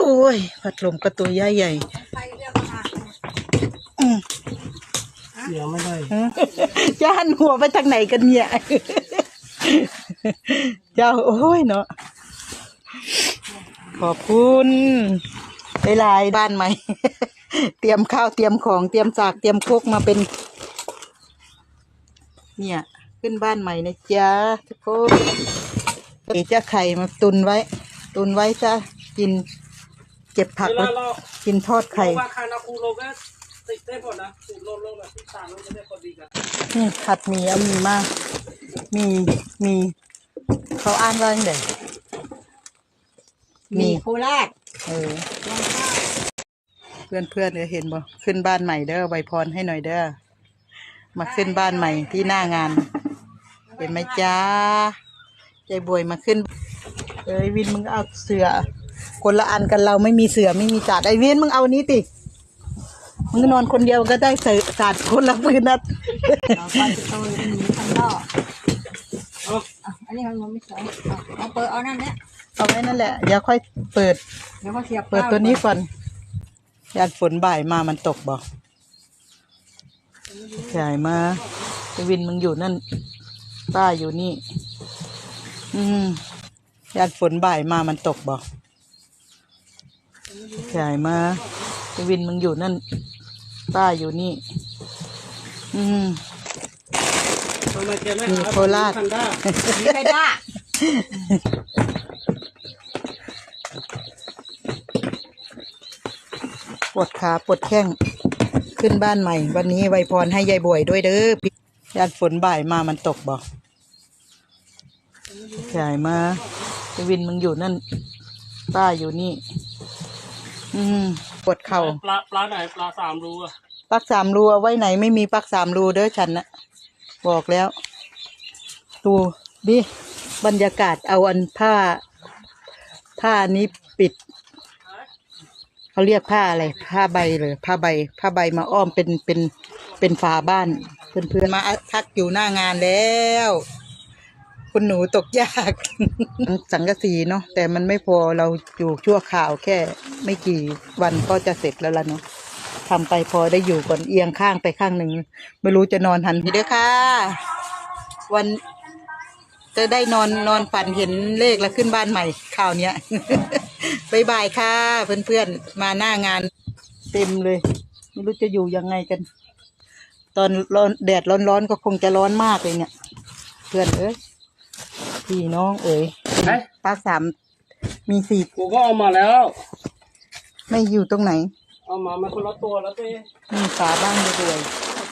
โอ้ยพัดลมก็ตัวใหญ่ใหญ่ไปเรียกมาอืมเสียไม่ได้จะหันหัวไปทางไหนกันเนี่ย เจ้าโอ้ยเนาะ ขอบคุณหลายๆบ้านใหม่ เตรียมข้าวเตรียมของเตรียมสากเตรียมโคกมาเป็น เนี่ย ขึ้นบ้านใหม่นะจ๊ะทุกคนเดี๋ยวจะไข่มาตุนไว้ ตุนไว้จะกินเก็บผักเวไว้ลาเรากินทอดไข่ว่าคานาคูโลก็ติดได้หมดนะสูตรโลโลแบบที่ต่างมันจะได้พอดีกันนี่ผัดหมีเอาหมีมามีมีเขาอ่านว่าอย่างไรมีโคราชเออ เพื่อนเพื่อนๆเดี๋ยวเห็นบ่ขึ้นบ้านใหม่เด้อใบพรให้หน่อยเด้อมาขึ้นบ้านใหม่ที่หน้างาน เห็นไหมจ้าใจบวยมาขึ้นเอ้ยวินมึงเอาเสือ คนละอันกันเราไม่มีเสือไม่มีจาดไอ้วินมึงเอาอันนี้ติมึงนอนคนเดียวก็ได้เสือจาดคนละปืนนัดเราไปจะโตเลยมีข้างนอกเอาอะอันนี้มันไม่สวยเอาเอาเปิดเอานั่นเนี่ยเอาไว้นั่นแหละเดี๋ยวค่อยเปิดเดี๋ยวก็เสียบเปิดตัวนี้ก่อนยานฝนบ่ายมามันตกบ่ใหญ่มาไอวินมึงอยู่นั่นป้าอยู่นี่ อืมยานฝนบ่ายมามันตกบ่ให ญ่มาไอวินมึงอยู่นั่นป้าอยู่นี่ อืมทำไมแกไม่มีหาโคราชพันด้ามีใครได้ปวดขาปวดแข้งขึ้นบ้านใหม่ วันนี้ไวยพรให้ยายบวยด้วยเด้อพี่ยานฝนบ่ายมามันตกบ่ใหญ่มาไอวินมึงอยู่นั่นป้าอยู่นี่ อืมปวดเข่าปลาปลาไหนปลาสามรูอะปลักสามรูเอาไว้ไหนไม่มีปลักสามรูเด้อฉันนะบอกแล้ว ดูดิบรรยากาศเอาอันผ้า ผ้านี้ปิดเขาเรียกผ้าอะไร ผ้าใบเลยผ้าใบ ผ้าใบมาอ้อมเป็นเป็นเป็นฝาบ้าน เพื่อนๆมาทักอยู่หน้างานแล้ว คุณหนูตกยาก สังกะสีเนาะแต่มันไม่พอเราอยู่ชั่วข่าวแค่ ไม่กี่วันก็จะเสร็จแล้วล่ะเนาะทำไปพอได้อยู่ก่อนเอียงข้างไปข้างหนึ่งไม่รู้จะนอนหันเด้อค่ะ วันจะได้นอนนอนฝันเห็นเลขแล้วขึ้นบ้านใหม่ข่าวเนี้ยบายบายค่ะ เพื่อนๆ มาหน้างานเต็มเลย ไม่รู้จะอยู่ยังไงกัน ตอนร้อนแดดร้อนๆก็คงจะร้อนมากเลยเนี่ย เพื่อนเอ้ย พี่น้องเอ๋ยไหนปากสามมีสี่กูก็เอามาแล้ว ไม่อยู่ตรงไหน เอามามาคนละตัวแล้วเต้มีฝาบ้านรวย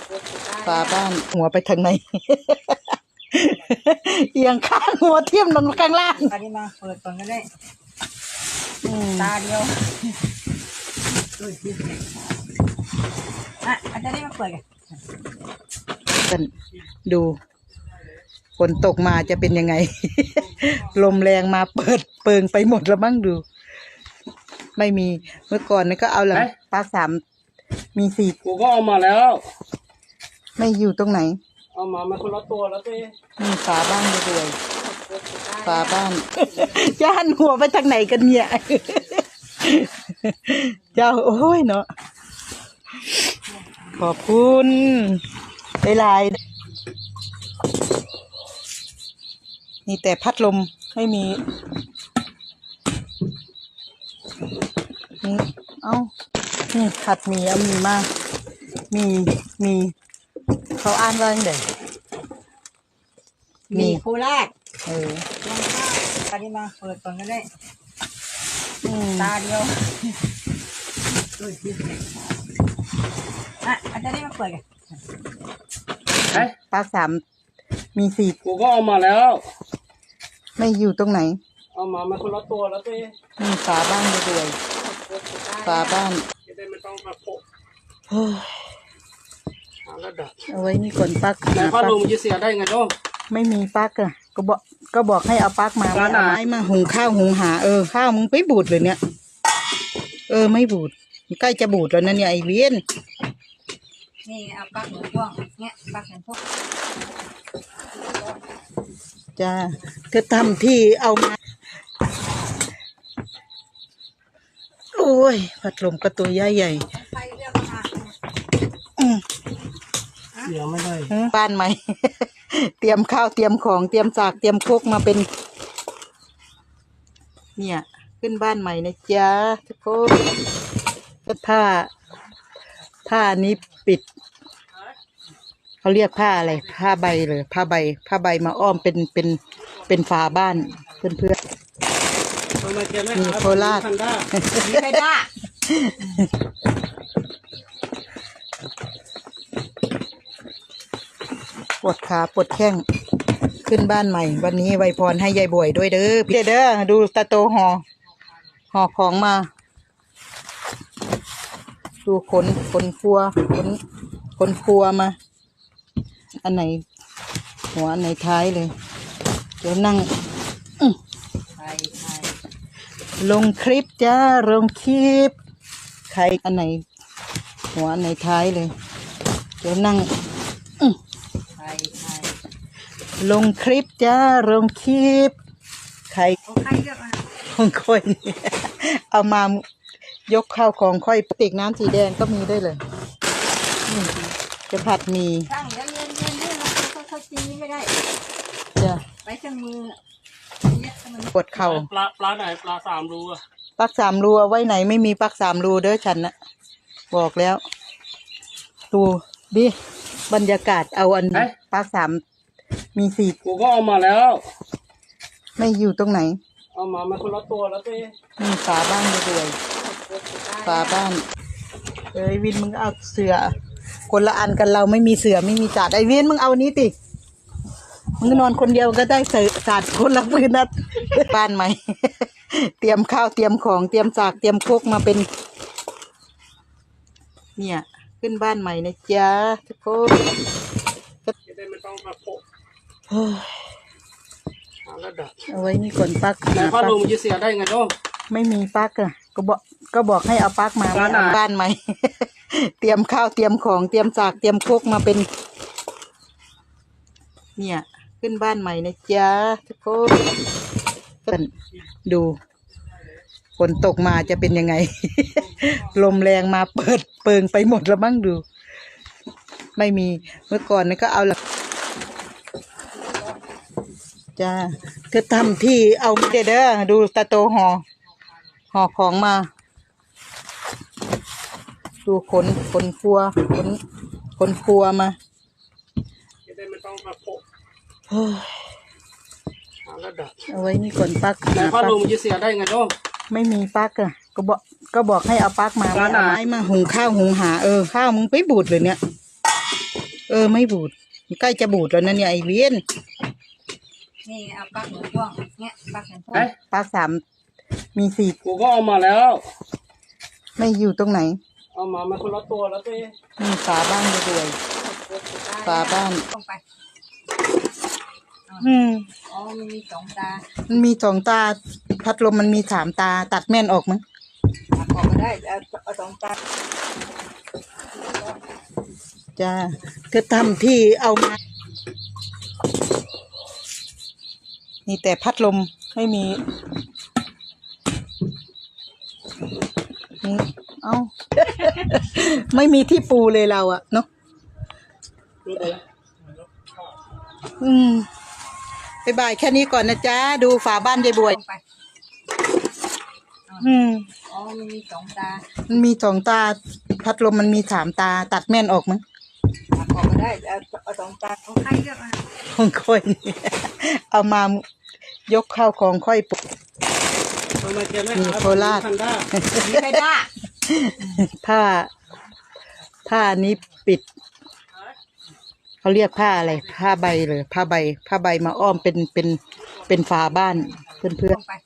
ๆฝาบ้านหัวไปทางไหน เอียงข้างหัวเทียมลงข้างล่างอันนี้มาเปิดก่อนก็ได้อืมตาเดียวอะอาจารย์ได้มาเปิดกันกันดู ฝนตกมาจะเป็นยังไง ลมแรงมาเปิดเปิงไปหมดแล้วมั้งดู ไม่มีเมื่อก่อนนี่ก็เอาละปากสามมีสี่กูก็เอามาแล้ว ไม่อยู่ตรงไหน เอามามาคนละตัวแล้วเต้มีฝาบ้านรวยๆฝาบ้านจะหันหัวไปทางไหนกันเนี่ยเจ้าโอ้ยเนาะขอบคุณหลายๆ นี่แต่พัดลมไม่มีนี่เอ้านี่ผัดหมีเอาหมีมามีมีเขาอ่านว่าอย่างไรมีโคราชเอออันนี้มาเปิดก่อนก็ได้อืมตาเดียวอะอาจารย์ได้มาเปิดกันไหนปากสามมีสี่กูก็เอามาแล้ว ไม่อยู่ตรงไหน เอามามาคนละตัวแล้วเต้มีฝาบ้านรวยๆฝาบ้านจะได้ไม่ต้องมาโปะเฮ้ยหาแล้วดับเอาไว้นี่ก่อนปักไหนหาพ่อปักลุงมันจะเสียได้ไงโจ้ไม่มีปักอะก็บอกก็บอกให้เอาปักมาปลาหนาเอาไม้มาหุงข้าวหุงหาเออข้าวมึงไม่บูดเลยเนี่ย เออไม่บูดใกล้จะบูดแล้วนะเนี่ยไอเวียนนี่เอาปลั๊กหนูพ่วงเนี่ยปลั๊กหนูพ่วง จ้าเธอทำที่เอามาอ้ยพัดลมก็ตัวใหญ่ใหญ่ใครเรียกมาอืมเสียไม่ได้บ้านใหม่ เตรียมข้าวเตรียมของเตรียมสากเตรียมครกมาเป็น เนี่ย ขึ้นบ้านใหม่นะจ๊ะทุกคนผ้าผ้านี้ปิด เขาเรียกผ้าอะไร ผ้าใบเลยผ้าใบ ผ้าใบมาอ้อมเป็นเป็นเป็นฝาบ้านเพื่อนเพื่อนทำไมแกไม่มีหาโคราชทันได้มีใครได้ปวดขาปวดแข้งขึ้นบ้านใหม่ วันนี้ไวยพรให้ยายบ่วยด้วยเด้อพี่เด้อดูตาโตหอห่อของมา ดูขนขนครัวขนขนครัวมา อันไหน หัวอันไหนท้ายเลย เดี๋ยวนั่งลงคลิปจ้า ลงคลิป ใครอันไหน หัวอันไหนท้ายเลย เดี๋ยวนั่งลงคลิปจ้า ลงคลิป ใครของค่อยเนี่ยเอามายกข้าวของค่อยปีกน้ำสีแดงก็มีได้เลย จะผัดมีช่าง เครื่องมือเนี่ยให้มันปวดเข่าปลาปลาไหนปลาสามรูอะปลักสามรูเอาไว้ไหนไม่มีปลักสามรูเด้อฉันนะบอกแล้ว ดูดิบรรยากาศเอาอันปลักสามมีสี่กูก็เอามาแล้ว ไม่อยู่ตรงไหน เอามามาคนละตัวแล้วเต้มีฝาบ้านด้วยฝาบ้านเอ้ยวินมึงเอาเสือ คนละอันกันเราไม่มีเสือไม่มีจาดไอ้วินมึงเอาอันนี้ติ มึงนอนคนเดียวก็ได้เสือจาดคนละปืนนัดบ้านใหม่ เตรียมข้าวเตรียมของเตรียมสากเตรียมครกมาเป็น เนี่ย ขึ้นบ้านใหม่นะจ๊ะทุกคนจะได้ไม่ต้องมาโปะเฮ้ยหาแล้วดับเอาไว้นี่ก่อนปักไหนหาพ่อปักลุงมันจะเสียได้ไงโจ้ไม่มีปลั๊กอะก็บอกก็บอกให้เอาปลั๊กมาบ้านไหนเอาบ้านใหม่ เตรียมข้าวเตรียมของเตรียมสากเตรียมครกมาเป็น เนี่ย ขึ้นบ้านใหม่นะจ๊ะทุกคนดูฝนตกมาจะเป็นยังไง ลมแรงมาเปิดเปิงไปหมดแล้วมั้งดู ไม่มีเมื่อก่อนนี่ก็เอาละจ้าเธอทำที่เอาเด้อเด้อดูตาโตหอห่อของมา ดูขนขนครัวขนขนครัวมา จะได้ไม่ต้องมาโปะเฮ้ยหาแล้วดับเอาไว้นี่ก่อนปลั๊กไหนหาพ่อปลั๊ลุกงมันจะเสียได้ไงโจ้ไม่มีปลั๊กอะก็บอกก็บอกให้เอาปลั๊กมาร้านไหนเอาไม้มาหุงข้าวหุงหาเออข้าวมึงไม่บูดเลยเนี่ย เออไม่บูดใกล้จะบูดแล้วนะเนี่ยไอเวียนนี่เอาปลั๊กหนูพ่วงเนี่ยปลั๊กหนูพ่วเอ้งยปลั๊กสามมีสี่กูก็เอามาแล้ว ไม่อยู่ตรงไหน เอามามาคนละตัวแล้วเต้มีฝาบ้านด้วยฝาบ้านต้ องไปอืมอ๋อมันมีสองตามันมีสองตา พัดลมมันมีสามตา ตัดแม่นออกมั้งตัดออกมาได้เอาเอาสองตาจ้าเธอทำที่เอามานี่แต่พัดลมไม่มีนี่เอาไม่มีที่ปูเลยเราอะเนาะดูดิอืมบายบายแค่นี้ก่อนนะจ๊ะ ดูฝาบ้านยายบวยต้องไปอืม อ๋อมันมีสองตามันมีสองตา พัดลมมันมีสามตา ตัดแม่นออกมั้งตัดออกมาได้เอาเอาสองตาเอาใครเรียกมาของค่อยเนี่ยเอามายกข้าวของค่อยปุทำไมแกไม่มีหาโคราชทันได้มีใครได้ผ้า ผ้านี้ปิด เขาเรียกผ้าอะไร ผ้าใบเลยผ้าใบ ผ้าใบมาอ้อมเป็นเป็นเป็นฝาบ้านเพื่อนเพื่อนต้องไปๆ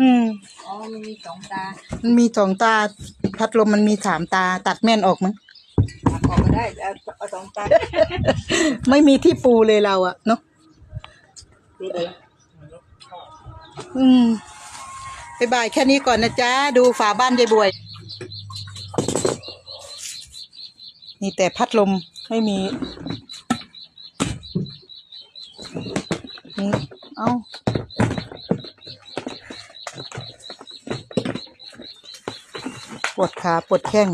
อืมอ๋อมันมีสองตามันมีสองตา พัดลมมันมีสามตา ตัดแม่นออกมั้งตัดออกมาได้เอาเอาสองตาไม่มีที่ปูเลยเราอะเนาะดูดิอืมบายบายแค่นี้ก่อนนะจ๊ะ ดูฝาบ้านยายบวย นี่แต่พัดลมไม่มีนี่เอาวดขาปวดแข้ง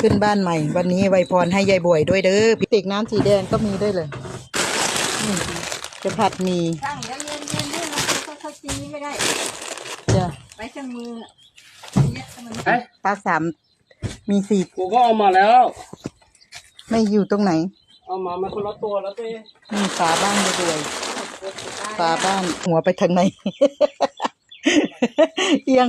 ขึ้นบ้านใหม่ วันนี้ไวยพรให้ยายบวยด้วยเด้อพิติกน้ำสีแดงก็มีด้วยเลยนี่จะผัดหมีช่างเดี๋ยวเย็นเย็นนี่เราค่อยๆตีไม่ได้จะไปเครื่องมือเนี่ยมันเอ้ยปลาสามมีสี่กูก็เอามาแล้ว ไม่อยู่ตรงไหน เอามามาคนละตัวแล้วเต้นี่ฝาบ้านยายบวยฝาบ้านหัวไปทางไหน เอียง